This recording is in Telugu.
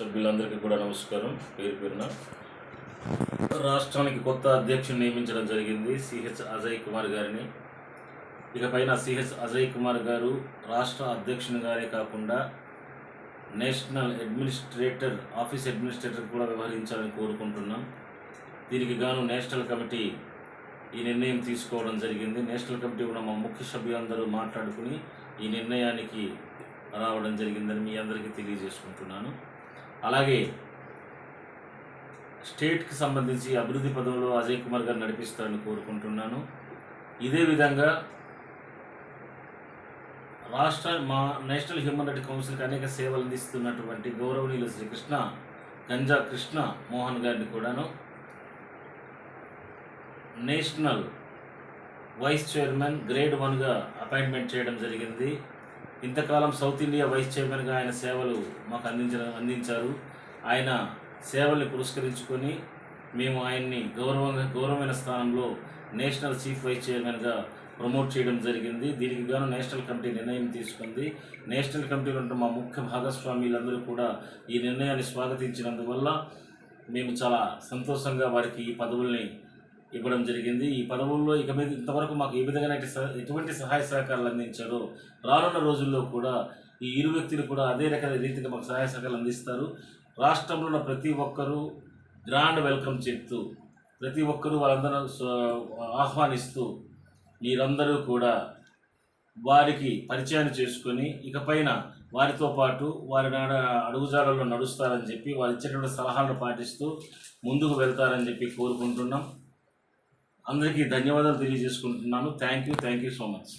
సభ్యులందరికీ కూడా నమస్కారం. పేరు పేరున. రాష్ట్రానికి కొత్త అధ్యక్షుని నియమించడం జరిగింది సిహెచ్ అజయ్ కుమార్ గారిని. ఇకపైన సిహెచ్ అజయ్ కుమార్ గారు రాష్ట్ర అధ్యక్షుని గారే కాకుండా నేషనల్ అడ్మినిస్ట్రేటర్ ఆఫీస్ అడ్మినిస్ట్రేటర్ కూడా వ్యవహరించాలని కోరుకుంటున్నాం. దీనికి గాను నేషనల్ కమిటీ ఈ నిర్ణయం తీసుకోవడం జరిగింది. నేషనల్ కమిటీ కూడా మా ముఖ్య సభ్యులందరూ మాట్లాడుకుని ఈ నిర్ణయానికి రావడం జరిగిందని మీ అందరికీ తెలియజేసుకుంటున్నాను. అలాగే స్టేట్కి సంబంధించి అభివృద్ధి పదంలో అజయ్ కుమార్ గారు నడిపిస్తారని కోరుకుంటున్నాను. ఇదే విధంగా రాష్ట్ర మా నేషనల్ హ్యూమన్ రైట్ కౌన్సిల్కి అనేక సేవలు అందిస్తున్నటువంటి గౌరవనీయులు శ్రీ కృష్ణ గంజా కృష్ణ మోహన్ గారిని కూడాను నేషనల్ వైస్ చైర్మన్ గ్రేడ్ వన్గా అపాయింట్మెంట్ చేయడం జరిగింది. ఇంతకాలం సౌత్ ఇండియా వైస్ చైర్మన్గా ఆయన సేవలు మాకు అందించిన అందించారు. ఆయన సేవల్ని పురస్కరించుకొని మేము ఆయన్ని గౌరవంగా గౌరవమైన స్థానంలో నేషనల్ చీఫ్ వైస్ చైర్మన్గా ప్రమోట్ చేయడం జరిగింది. దీనికి గాను నేషనల్ కమిటీ నిర్ణయం తీసుకుంది. నేషనల్ కమిటీలో ఉన్న మా ముఖ్య భాగస్వాములందరూ కూడా ఈ నిర్ణయాన్ని స్వాగతించినందువల్ల మేము చాలా సంతోషంగా వారికి ఈ పదవుల్ని ఇవ్వడం జరిగింది. ఈ పదవుల్లో ఇక మీద ఇంతవరకు మాకు ఏ విధంగా ఎటువంటి సహాయ సహకారాలు అందించారో రానున్న రోజుల్లో కూడా ఈ ఇరు వ్యక్తులు కూడా అదే రకాల రీతిగా మాకు సహాయ సహకారాలు అందిస్తారు. రాష్ట్రంలో ఉన్న ప్రతి ఒక్కరూ గ్రాండ్ వెల్కమ్ చెప్తూ ప్రతి ఒక్కరూ వాళ్ళందరూ ఆహ్వానిస్తూ మీరందరూ కూడా వారికి పరిచయాన్ని చేసుకొని ఇకపైన వారితో పాటు వారి నాడ అడుగుజాడల్లో నడుస్తారని చెప్పి వారు ఇచ్చినటువంటి సలహాలను పాటిస్తూ ముందుకు వెళ్తారని చెప్పి కోరుకుంటున్నాం. అందరికీ ధన్యవాదాలు తెలియజేసుకుంటున్నాను. Thank you thank you so much